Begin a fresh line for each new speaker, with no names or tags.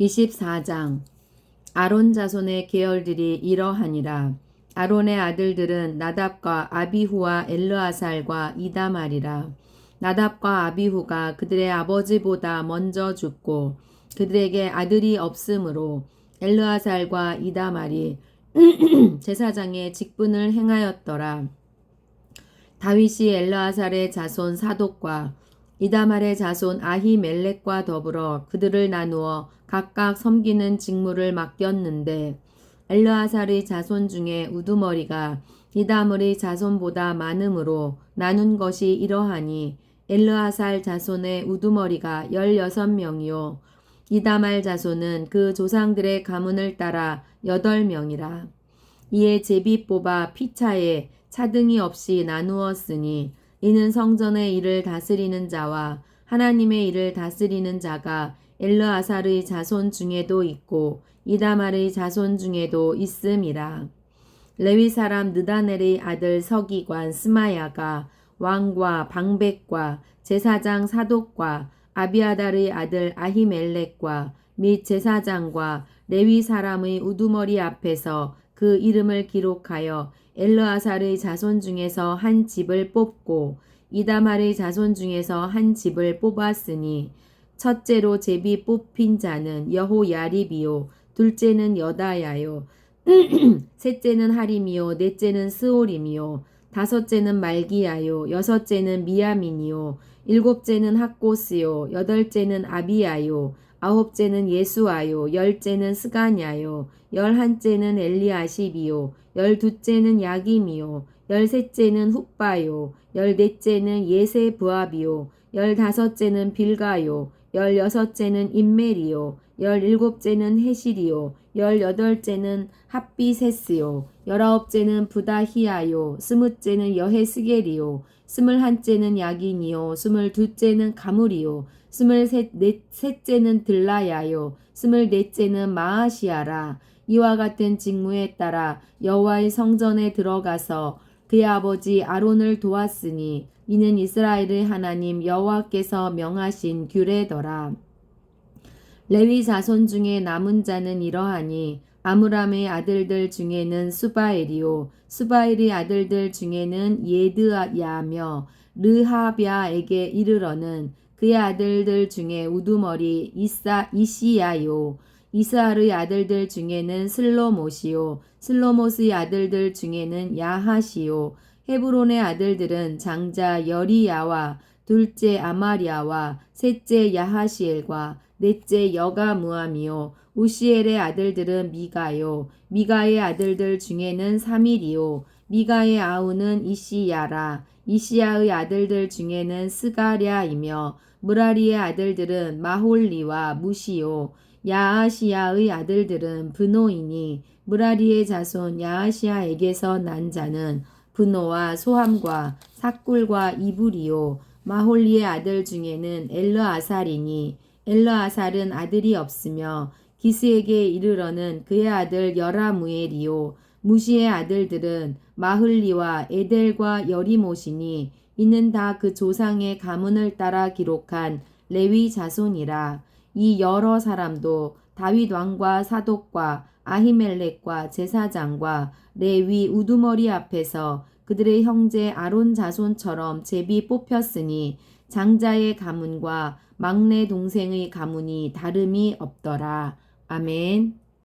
24장. 아론 자손의 계열들이 이러하니라. 아론의 아들들은 나답과 아비후와 엘르아살과 이다말이라. 나답과 아비후가 그들의 아버지보다 먼저 죽고 그들에게 아들이 없으므로 엘르아살과 이다말이 제사장의 직분을 행하였더라. 다윗이 엘르아살의 자손 사독과 이다말의 자손 아히멜렉과 더불어 그들을 나누어 각각 섬기는 직무를 맡겼는데 엘르아살의 자손 중에 우두머리가 이다말의 자손보다 많으므로 나눈 것이 이러하니 엘르아살 자손의 우두머리가 열여섯 명이요. 이다말 자손은 그 조상들의 가문을 따라 여덟 명이라. 이에 제비 뽑아 피차에 차등이 없이 나누었으니 이는 성전의 일을 다스리는 자와 하나님의 일을 다스리는 자가 엘르아살의 자손 중에도 있고 이다말의 자손 중에도 있음이라. 레위 사람 느다넬의 아들 서기관 스마야가 왕과 방백과 제사장 사독과 아비아달의 아들 아히멜렉과 및 제사장과 레위 사람의 우두머리 앞에서 그 이름을 기록하여 엘르아살의 자손 중에서 한 집을 뽑고 이다말의 자손 중에서 한 집을 뽑았으니 첫째로 제비 뽑힌 자는 여호야립이요. 둘째는 여다야요. 셋째는 하림이요. 넷째는 스올임이요. 다섯째는 말기야요. 여섯째는 미야민이요. 일곱째는 학고스요. 여덟째는 아비야요. 아홉째는 예수아요. 열째는 스가냐요. 열한째는 엘리아십이요. 열두째는 야김이요. 열셋째는 훗바요. 열넷째는 예세부압이요. 열다섯째는 빌가요 열여섯째는 인멜이요 열일곱째는 헤실이요 열여덟째는 핫비세스요 열아홉째는 부다히아요 스무째는 여헤스겔이요 스물한째는 야긴이요 스물두째는 가물이요 스물셋째는 들라야요 스물넷째는 마아시아라. 이와 같은 직무에 따라 여호와의 성전에 들어가서 그의 아버지 아론을 도왔으니 이는 이스라엘의 하나님 여호와께서 명하신 규례더라. 레위 자손 중에 남은 자는 이러하니 아므람의 아들들 중에는 수바엘이요 수바엘의 아들들 중에는 예드야며 르하비아에게 이르러는 그의 아들들 중에 우두머리 이사 이시야요 이스라엘의 아들들 중에는 슬로못이요 슬로못의 아들들 중에는 야하시요 헤브론의 아들들은 장자 여리야와 둘째 아마리아와 셋째 야하시엘과 넷째 여가무함이요. 우시엘의 아들들은 미가요. 미가의 아들들 중에는 사밀이요. 미가의 아우는 이시야라. 이시야의 아들들 중에는 스가랴이며 무라리의 아들들은 마홀리와 무시요. 야아시아의 아들들은 브노이니 무라리의 자손 야아시아에게서 난 자는 브노와 소함과 사꿀과 이불이요. 마홀리의 아들 중에는 엘르아살이니 엘르아살은 아들이 없으며 기스에게 이르러는 그의 아들 여라무엘이요. 무시의 아들들은 마흘리와 에델과 여리모시니 이는 다 그 조상의 가문을 따라 기록한 레위 자손이라. 이 여러 사람도 다윗 왕과 사독과 아히멜렉과 제사장과 레위 우두머리 앞에서 그들의 형제 아론 자손처럼 제비 뽑혔으니 장자의 가문과 막내 동생의 가문이 다름이 없더라. 아멘.